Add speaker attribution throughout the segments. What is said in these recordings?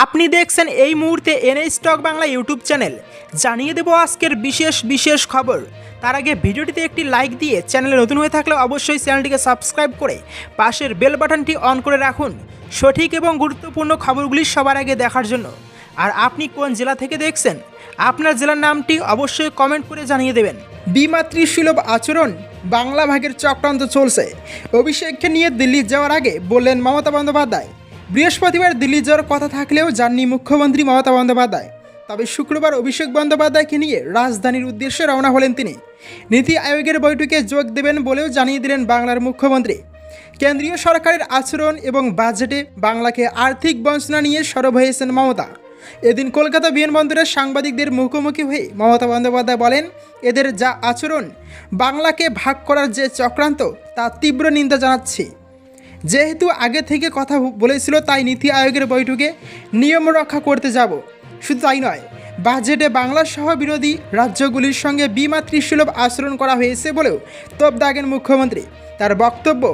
Speaker 1: আপনি দেখছেন এই মুহূর্তে NA stock Bangla YouTube channel. জানিয়ে দেব আজকের বিশেষ বিশেষ খবর। তার আগে ভিডিওটিতে একটি লাইক দিয়ে চ্যানেলে নতুন হয়ে থাকলে অবশ্যই চ্যানেলটিকে সাবস্ক্রাইব করে পাশের বেল বাটনটি অন করে রাখুন। সঠিক এবং গুরুত্বপূর্ণ খবরগুলি সবার আগে দেখার জন্য। আর আপনি কোন জেলা থেকে দেখছেন? আপনার জেলার নামটি অবশ্যই কমেন্ট করে জানিয়ে দেবেন। বিমাতৃসুলভ আচরণ বাংলা ভাগের চক্রান্ত চলছে। অভিষেককে নিয়ে দিল্লি যাওয়ার আগে বললেন মমতা বন্দ্যোপাধ্যায় বৃহস্পতিবার দিল্লি যাওয়ার কথা থাকলেও যাননি মুখ্যমন্ত্রী মমতা বন্দ্যোপাধ্যায়। তবে শুক্রবার অভিষেক বন্দ্যোপাধ্যায়কে নিয়ে রাজধানীর উদ্দেশ্যে রওনা হলেন তিনি। নীতি আয়োগের বৈঠকে যোগ দেবেন বলেও জানিয়ে দিলেন বাংলার মুখ্যমন্ত্রী। কেন্দ্রীয় সরকারের আচরণ এবং বাজেটে বাংলাকে আর্থিক বঞ্চনা নিয়ে সরব হয়েছেন মমতা। এদিন কলকাতা বিমানবন্দরের সাংবাদিকদের মুখোমুখি হয়ে মমতা বন্দ্যোপাধ্যায় বলেন, এদের যা আচরণ, বাংলাকে ভাগ করার যে চক্রান্ত, তা তীব্র নিন্দা জানাচ্ছি। যেহেতু আগে থেকে কথা বলেছিল, তাই নীতি আয়োগের বৈঠকে নিয়ম রক্ষা করতে যাব। শুধু তাই নয়, বাজেটে বাংলা সহ বিরোধী রাজ্যগুলির সঙ্গে বিমাতৃসুলভ আচরণ করা হয়েছে বলেও তোপ দাগেন মুখ্যমন্ত্রী। তার বক্তব্য,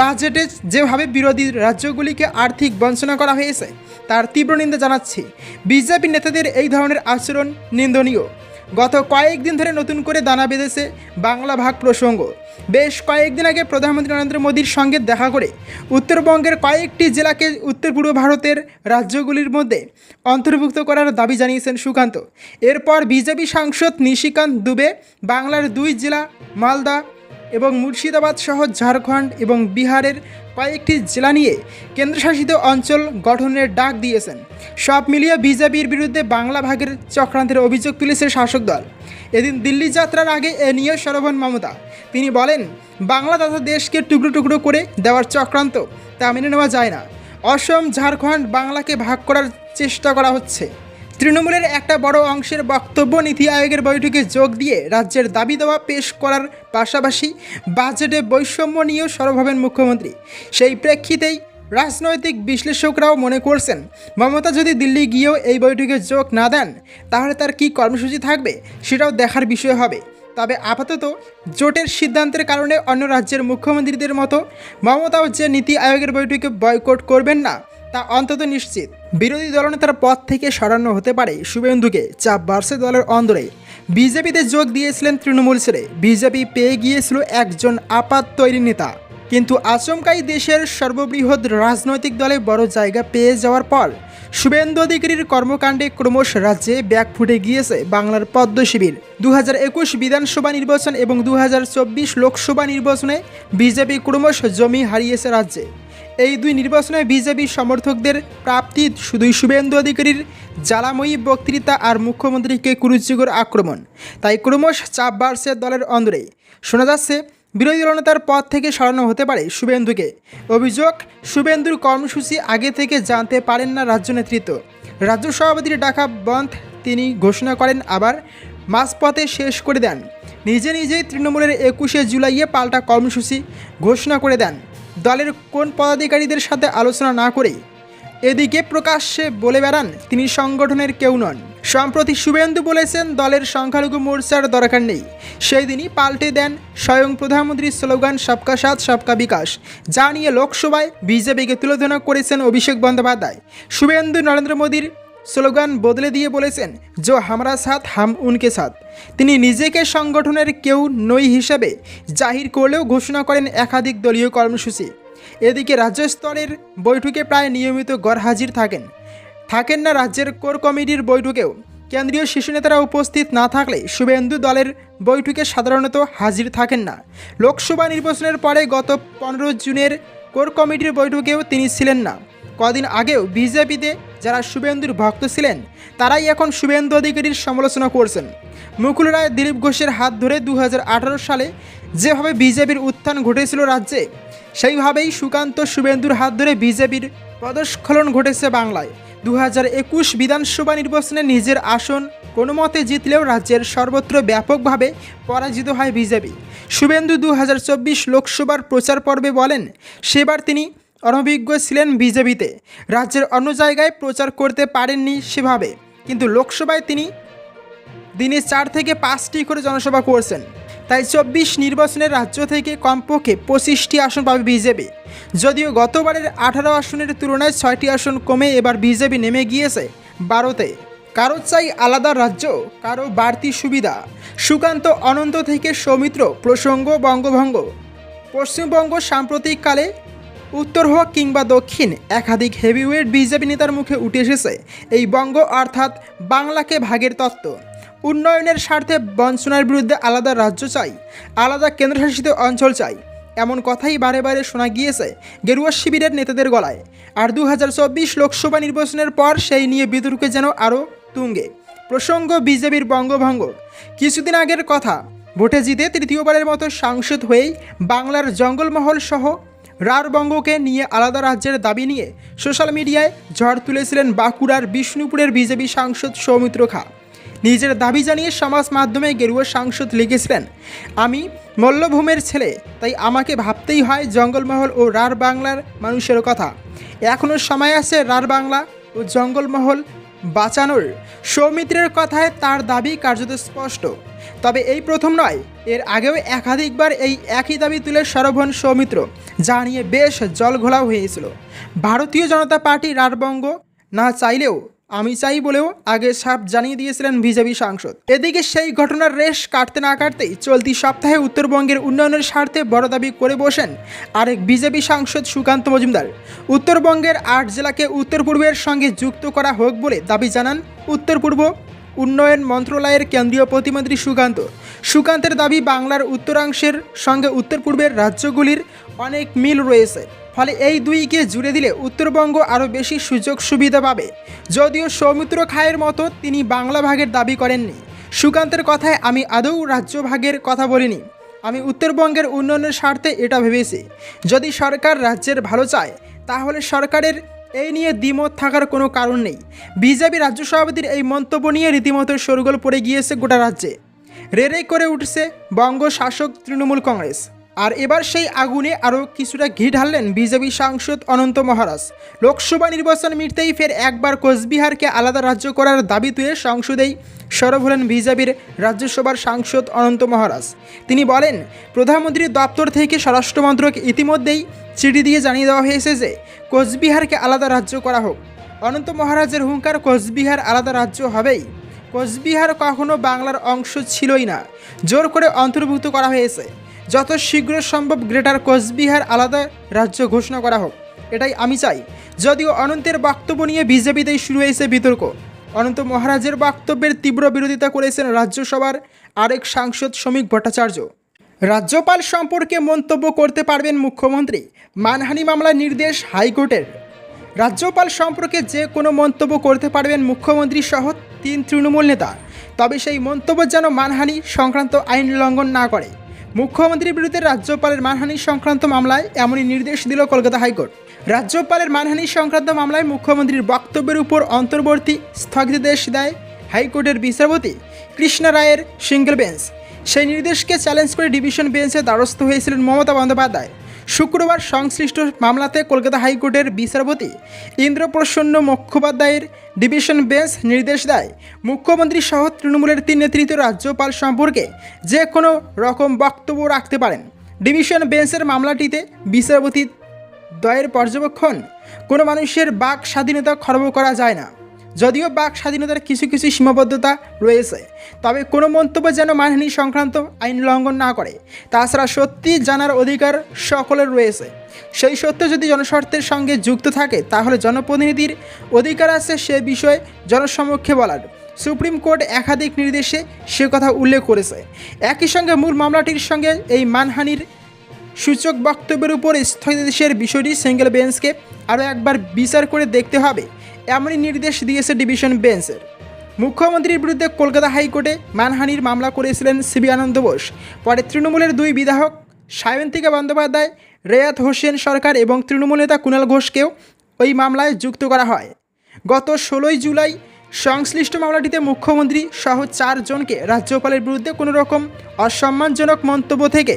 Speaker 1: বাজেটে যেভাবে বিরোধী রাজ্যগুলিকে আর্থিক বঞ্চনা করা হয়েছে, তার তীব্র নিন্দা জানাচ্ছি। বিজেপি নেতাদের এই ধরনের আচরণ নিন্দনীয়। গত কয়েকদিন ধরে নতুন করে দানা বেঁধেছে বাংলা ভাগ প্রসঙ্গ। বেশ কয়েকদিন আগে প্রধানমন্ত্রী নরেন্দ্র মোদীর সঙ্গে দেখা করে উত্তরবঙ্গের কয়েকটি জেলাকে উত্তর পূর্ব ভারতের রাজ্যগুলির মধ্যে অন্তর্ভুক্ত করার দাবি জানিয়েছেন সুকান্ত। এরপর বিজেপি সাংসদ নিশিকান্ত দুবে, বাংলার দুই জেলা, মালদা এবং মুর্শিদাবাদ সহ ঝাড়খণ্ড এবং বিহারের কয়েকটি জেলা নিয়ে কেন্দ্রশাসিত অঞ্চল গঠনের ডাক দিয়েছেন। সব মিলিয়ে বিজেপির বিরুদ্ধে বাংলা ভাগের চক্রান্তের অভিযোগ তুলেছে শাসক দল। এদিন দিল্লি যাত্রার আগে এ নিয়ে সরবন মমতা। তিনি বলেন, বাংলা তথা দেশকে টুকরো টুকরো করে দেওয়ার চক্রান্ত তা মেনে নেওয়া যায় না। অসম, ঝাড়খণ্ড বাংলাকে ভাগ করার চেষ্টা করা হচ্ছে। তৃণমূলের একটা বড় অংশের বক্তব্য নীতি আয়োগের বৈঠকে যোগ দিয়ে রাজ্যের দাবি দেওয়া পেশ করার পাশাপাশি বাজেটে বৈষম্য নিয়েও সরব হবেন মুখ্যমন্ত্রী। সেই প্রেক্ষিতেই রাজনৈতিক বিশ্লেষকরাও মনে করছেন, মমতা যদি দিল্লি গিয়েও এই বৈঠকে যোগ না দেন, তাহলে তার কী কর্মসূচি থাকবে সেটাও দেখার বিষয় হবে। তবে আপাতত জোটের সিদ্ধান্তের কারণে অন্য রাজ্যের মুখ্যমন্ত্রীদের মতো মমতাও যে নীতি আয়োগের বৈঠকে বয়কট করবেন না, তা অন্তত নিশ্চিত। বিরোধী দলনেতার পদ থেকে সরানো হতে পারে শুভেন্দুকে, চাপ বাড়ছে দলের অন্দরে। বিজেপিতে যোগ দিয়েছিলেন তৃণমূল ছেড়ে, বিজেপি পেয়ে গিয়েছিল একজন আপাত তৈরি নেতা। কিন্তু আচমকাই দেশের সর্ববৃহৎ রাজনৈতিক দলে বড় জায়গা পেয়ে যাওয়ার পর শুভেন্দু অধিকারীর কর্মকাণ্ডে ক্রমশ রাজ্যে ব্যাগ ফুটে গিয়েছে বাংলার পদ্ম শিবির। দু হাজার একুশ বিধানসভা নির্বাচন এবং দু হাজার চব্বিশ লোকসভা নির্বাচনে বিজেপি ক্রমশ জমি হারিয়েছে রাজ্যে। এই দুই নির্বাচনে বিজেপি সমর্থকদের প্রাপ্তি শুধুই শুভেন্দু অধিকারীর জ্বালাময়ী বক্তৃতা আর মুখ্যমন্ত্রীকে কুরুচিকর আক্রমণ। তাই ক্রমশ চাপ বাড়ছে দলের অন্দরে। শোনা যাচ্ছে বিরোধী দলনেতার পদ থেকে সরানো হতে পারে শুভেন্দুকে। অভিযোগ, শুভেন্দুর কর্মসূচি আগে থেকে জানতে পারেন না রাজ্য নেতৃত্ব। রাজ্য সভাপতির ডাকা বন্ধ, তিনি ঘোষণা করেন আবার মাঝপথে শেষ করে দেন। নিজে নিজেই তৃণমূলের একুশে জুলাইয়ে পাল্টা কর্মসূচি ঘোষণা করে দেন। দলের কোন পদাধিকারীদের সাথে আলোচনা না করে এদিকে প্রকাশ্যে বলে বেড়ান, তিনি সংগঠনের কেউ নন। সম্প্রতি শুভেন্দু বলেছেন, দলের সংখ্যালঘু মোর্চার দরকার নেই। সেই দিনই পাল্টে দেন স্বয়ং প্রধানমন্ত্রীর স্লোগান, সবকা সাথ, সবকা বিকাশ যা নিয়ে লোকসভায় বিজেপিকে তুলোধনা করেছেন অভিষেক বন্দ্যোপাধ্যায়। শুভেন্দু নরেন্দ্র মোদীর স্লোগান বদলে দিয়ে বলেছেন জো হামরা সাথ, হাম উনকে সাথ তিনি নিজেকে সংগঠনের কেউ নই হিসেবে জাহির করলেও ঘোষণা করেন একাধিক দলীয় কর্মসূচি। এদিকে রাজ্য স্তরের বৈঠকে প্রায় নিয়মিত গড়হাজির থাকেন। থাকেন না রাজ্যের কোর কমিটির বৈঠকেও। কেন্দ্রীয় শিশু নেতারা উপস্থিত না থাকলে শুভেন্দু দলের বৈঠকে সাধারণত হাজির থাকেন না। লোকসভা নির্বাচনের পরে গত পনেরো জুনের কোর কমিটির বৈঠকেও তিনি ছিলেন না। কদিন আগেও বিজেপিতে যারা শুভেন্দুর ভক্ত ছিলেন, তারাই এখন শুভেন্দু অধিকারীর সমালোচনা করছেন। মুকুল রায়, দিলীপ ঘোষের হাত ধরে দু হাজার আঠারো সালে যেভাবে বিজেপির উত্থান ঘটেছিল রাজ্যে সেইভাবেই সুকান্ত শুভেন্দুর হাত ধরে বিজেপির পদস্খলন ঘটেছে বাংলায়। দু বিধানসভা নির্বাচনে নিজের আসন কোনো মতে জিতলেও রাজ্যের সর্বত্র ব্যাপকভাবে পরাজিত হয় বিজেপি। শুভেন্দু দু হাজার চব্বিশ লোকসভার প্রচার পর্বে বলেন, সেবার তিনি অনভিজ্ঞ ছিলেন বিজেপিতে। রাজ্যের অন্য জায়গায় প্রচার করতে পারেননি সেভাবে। কিন্তু লোকসভায় তিনি দিনে চার থেকে পাঁচটি করে জনসভা করছেন। তাই চব্বিশ নির্বাচনের রাজ্য থেকে কমপক্ষে পঁচিশটি আসন পাবে বিজেপি। যদিও গতবারের আঠারো আসনের তুলনায় ছয়টি আসন কমে এবার বিজেপি নেমে গিয়েছে বারোতে। কারও চাই আলাদা রাজ্য, কারও বাড়তি সুবিধা। সুকান্ত অনন্ত থেকে সৌমিত্র, প্রসঙ্গ বঙ্গভঙ্গ। পশ্চিমবঙ্গ সাম্প্রতিককালে উত্তর হোক কিংবা দক্ষিণ, একাধিক হেভিওয়েট বিজেপি নেতার মুখে উঠে এসেছে এই বঙ্গ অর্থাৎ বাংলাকে ভাগের তত্ত্ব। উন্নয়নের স্বার্থে বঞ্চনার বিরুদ্ধে আলাদা রাজ্য চাই, আলাদা কেন্দ্রশাসিত অঞ্চল চাই। এমন কথাই বারে বারে শোনা গিয়েছে গেরুয়া শিবিরের নেতাদের গলায়। আর দু হাজার চব্বিশ লোকসভা নির্বাচনের পর সেই নিয়ে বিতর্কে যেন আরও তুঙ্গে। প্রসঙ্গ বিজেপির বঙ্গভঙ্গ। কিছুদিন আগের কথা, ভোটে জিতে তৃতীয়বারের মতো সাংসদ হয়েই বাংলার জঙ্গলমহল সহ রারবঙ্গকে নিয়ে আলাদা রাজ্যের দাবি নিয়ে সোশ্যাল মিডিয়ায় ঝড় তুলেছিলেন বাঁকুড়ার বিষ্ণুপুরের বিজেপি সাংসদ সৌমিত্র খা। নিজের দাবি জানিয়ে সমাজ মাধ্যমে গেরুয়া সাংসদ লিখেছিলেন, আমি মল্লভূমের ছেলে, তাই আমাকে ভাবতেই হয় জঙ্গলমহল ও রার বাংলার মানুষের কথা। এখনও সময় আছে রার বাংলা ও জঙ্গলমহল বাঁচানোর। সৌমিত্রের কথায় তার দাবি কার্যত স্পষ্ট। তবে এই প্রথম নয়, এর আগেও একাধিকবার এই একই দাবি তুলে সরভন সৌমিত্র, যা নিয়ে বেশ জলঘোলাও হয়েছিল। ভারতীয় জনতা পার্টি রারবঙ্গ না চাইলেও আমি চাই বলেও আগে সাপ জানিয়ে দিয়েছিলেন বিজেপি সাংসদ। এদিকে সেই ঘটনার রেশ কাটতে না কাটতেই চলতি সপ্তাহে উত্তরবঙ্গের উন্নয়নের স্বার্থে বড় দাবি করে বসেন আরেক বিজেপি সাংসদ সুকান্ত মজুমদার। উত্তরবঙ্গের আট জেলাকে উত্তর পূর্বের সঙ্গে যুক্ত করা হোক বলে দাবি জানান উত্তর পূর্ব উন্নয়ন মন্ত্রণালয়ের কেন্দ্রীয় প্রতিমন্ত্রী সুকান্ত। সুকান্তের দাবি বাংলার উত্তরাংশের সঙ্গে উত্তর পূর্বের রাজ্যগুলির অনেক মিল রয়েছে। ফলে এই দুইকে জুড়ে দিলে উত্তরবঙ্গ আরও বেশি সুযোগ সুবিধা পাবে। যদিও সৌমিত্র খায়ের মতো তিনি বাংলা ভাগের দাবি করেননি। সুকান্তের কথায় আমি আদৌ রাজ্য ভাগের কথা বলিনি। আমি উত্তরবঙ্গের উন্নয়নের স্বার্থে এটা ভেবেছি। যদি সরকার রাজ্যের ভালো চায়, তাহলে সরকারের এই নিয়ে দ্বিমত থাকার কোনো কারণ নেই। বিজেপি রাজ্য সভাপতির এই মন্তব্য নিয়ে রীতিমতো সরগোল পড়ে গিয়েছে গোটা রাজ্যে। রেড়ে করে উঠছে বঙ্গ শাসক তৃণমূল কংগ্রেস। আর এবার সেই আগুনে আরও কিছুটা ঘি ঢাললেন বিজেপি সাংসদ অনন্ত মহারাজ। লোকসভা নির্বাচন মিটতেই ফের একবার কোচবিহারকে আলাদা রাজ্য করার দাবি তুলে সংসদেই সরব হলেন বিজেপির রাজ্যসভার সাংসদ অনন্ত মহারাজ। তিনি বলেন, প্রধানমন্ত্রীর দপ্তর থেকে স্বরাষ্ট্র মন্ত্রক ইতিমধ্যেই চিঠি দিয়ে জানিয়ে দেওয়া হয়েছে যে কোচবিহারকে আলাদা রাজ্য করা হোক। অনন্ত মহারাজের হুঙ্কার কোচবিহার আলাদা রাজ্য হবেই। কোচবিহার কখনো বাংলার অংশ ছিলই না। জোর করে অন্তর্ভুক্ত করা হয়েছে। যত শীঘ্র সম্ভব গ্রেটার কোচবিহার আলাদা রাজ্য ঘোষণা করা হোক। এটাই আমি চাই। যদিও অনন্তের বক্তব্য নিয়ে বিজেপিতেই শুরু হয়েছে বিতর্ক। অনন্ত মহারাজের বক্তব্যের তীব্র বিরোধিতা করেছেন রাজ্যসভার আরেক সাংসদ শ্রমিক ভট্টাচার্য। রাজ্যপাল সম্পর্কে মন্তব্য করতে পারবেন মুখ্যমন্ত্রী। মানহানি মামলার নির্দেশ হাইকোর্টের। রাজ্যপাল সম্পর্কে যে কোনো মন্তব্য করতে পারবেন মুখ্যমন্ত্রী সহ তিন তৃণমূল নেতা। তবে সেই মন্তব্য যেন মানহানি সংক্রান্ত আইন লঙ্ঘন না করে। মুখ্যমন্ত্রীর বিরুদ্ধে রাজ্যপালের মানহানি সংক্রান্ত মামলায় এমনই নির্দেশ দিল কলকাতা হাইকোর্ট। রাজ্যপালের মানহানি সংক্রান্ত মামলায় মুখ্যমন্ত্রীর বক্তব্যের উপর অন্তর্বর্তী স্থগিতাদেশ দেয় হাইকোর্টের বিচারপতি কৃষ্ণা রায়ের সিঙ্গেল বেঞ্চ। সেই নির্দেশকে চ্যালেঞ্জ করে ডিভিশন বেঞ্চে দ্বারস্থ হয়েছিলেন মমতা বন্দ্যোপাধ্যায়। শুক্রবার সংশ্লিষ্ট মামলাতে কলকাতা হাইকোর্টের বিচারপতি ইন্দ্রপ্রসন্ন মুখোপাধ্যায়ের ডিভিশন বেঞ্চ নির্দেশ দেয়, মুখ্যমন্ত্রী সহ তৃণমূলের তিন নেতৃত্ব রাজ্যপাল সম্পর্কে যে কোনো রকম বক্তব্য রাখতে পারেন। ডিভিশন বেঞ্চের মামলাটিতে বিচারপতি দয়ের পর্যবেক্ষণ, কোনো মানুষের বাক স্বাধীনতা খর্ব করা যায় না। যদিও বাক স্বাধীনতার কিছু কিছু সীমাবদ্ধতা রয়েছে, তবে কোনো মন্তব্য যেন মানহানি সংক্রান্ত আইন লঙ্ঘন না করে। তাছাড়া সত্যি জানার অধিকার সকলের রয়েছে। সেই সত্য যদি জনস্বার্থের সঙ্গে যুক্ত থাকে, তাহলে জনপ্রতিনিধির অধিকার আছে সে বিষয়ে জনসমক্ষে বলার। সুপ্রিম কোর্ট একাধিক নির্দেশে সে কথা উল্লেখ করেছে। একই সঙ্গে মূল মামলাটির সঙ্গে এই মানহানির সূচক বক্তব্যের উপর স্থগিতাদেশের বিষয়টি সিঙ্গেল বেঞ্চকে আরও একবার বিচার করে দেখতে হবে। এমনই নির্দেশ দিয়েছে ডিভিশন বেঞ্চের। মুখ্যমন্ত্রীর বিরুদ্ধে কলকাতা হাইকোর্টে মানহানির মামলা করেছিলেন সিবি আনন্দ বোস। পরে তৃণমূলের দুই বিধায়ক সায়ন্তিকা বন্দ্যোপাধ্যায়, রেয়াত হোসেন সরকার এবং তৃণমূল নেতা কুণাল ঘোষকেও ওই মামলায় যুক্ত করা হয়। গত ষোলোই জুলাই সংশ্লিষ্ট মামলাটিতে মুখ্যমন্ত্রী সহ চারজনকে রাজ্যপালের বিরুদ্ধে কোনো রকম অসম্মানজনক মন্তব্য থেকে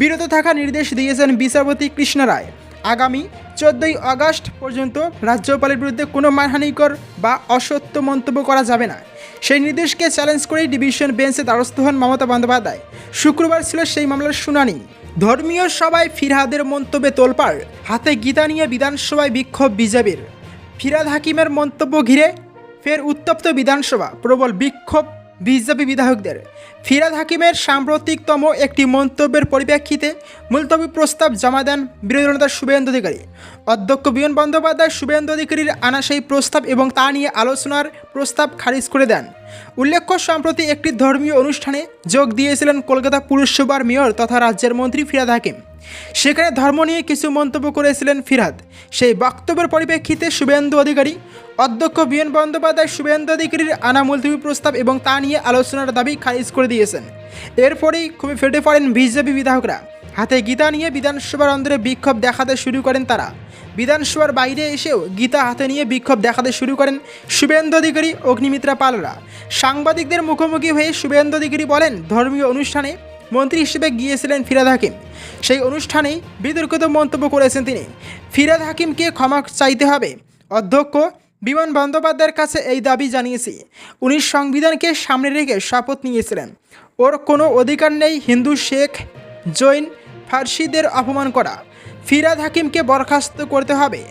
Speaker 1: বিরত থাকার নির্দেশ দিয়েছেন বিচারপতি কৃষ্ণ রায়। আগামী চোদ্দোই আগস্ট পর্যন্ত রাজ্যপালের বিরুদ্ধে কোনো মানহানিকর বা অসত্য মন্তব্য করা যাবে না। সেই নির্দেশকে চ্যালেঞ্জ করেই ডিভিশন বেঞ্চে দ্বারস্থ হন মমতা বন্দ্যোপাধ্যায়। শুক্রবার ছিল সেই মামলার শুনানি। ধর্মীয় সভায় ফিরহাদের মন্তব্যে তোলপাড়, হাতে গীতা নিয়ে বিধানসভায় বিক্ষোভ বিজেপির। ফিরাদ হাকিমের মন্তব্য ঘিরে ফের উত্তপ্ত বিধানসভা, প্রবল বিক্ষোভ বিজেপি বিধায়কদের। ফিরাদ হাকিমের সাম্প্রতিকতম একটি মন্তব্যের পরিপ্রেক্ষিতে মুলতবি প্রস্তাব জমা দেন বিরোধী দলনেতা শুভেন্দু অধিকারী। অধ্যক্ষ বিমান বন্দ্যোপাধ্যায় শুভেন্দু অধিকারীর আনা সেই প্রস্তাব এবং তা নিয়ে আলোচনার প্রস্তাব খারিজ করে দেন। উল্লেখ্য, সম্প্রতি একটি ধর্মীয় অনুষ্ঠানে যোগ দিয়েছিলেন কলকাতা পুরসভার মেয়র তথা রাজ্যের মন্ত্রী ফিরাদ হাকিম। সেখানে ধর্ম নিয়ে কিছু মন্তব্য করেছিলেন ফিরাদ। সেই বক্তব্যের পরিপ্রেক্ষিতে শুভেন্দু অধিকারী, অধ্যক্ষ বিএন বন্দ্যোপাধ্যায় শুভেন্দু অধিকারীর আনা মুলতবি প্রস্তাব এবং তা নিয়ে আলোচনার দাবি খারিজ করে দিয়েছেন। এরপরেই খুবই ফেটে পড়েন বিজেপি বিধায়করা। হাতে গীতা নিয়ে বিধানসভার অন্দরে বিক্ষোভ দেখাতে শুরু করেন তারা। বিধানসভার বাইরে এসেও গীতা হাতে নিয়ে বিক্ষোভ দেখাতে শুরু করেন শুভেন্দু অধিকারী, অগ্নিমিত্রা পালরা। সাংবাদিকদের মুখোমুখি হয়ে শুভেন্দু অধিকারী বলেন, ধর্মীয় অনুষ্ঠানে মন্ত্রী হিসেবে গিয়েছিলেন ফিরাদ হাকিম। সেই অনুষ্ঠানেই বিতর্কিত মন্তব্য করেছেন তিনি। ফিরাদ হাকিমকে ক্ষমা চাইতে হবে। অধ্যক্ষ বিমান বন্দ্যোপাধ্যায়ের কাছে এই দাবি জানিয়েছি। উনি সংবিধানকে সামনে রেখে শপথ নিয়েছিলেন। ওর কোনো অধিকার নেই হিন্দু, শেখ, জৈন, ফার্সিদের অপমান করা। ফিরাদ হাকিমকে বরখাস্ত করতে হবে।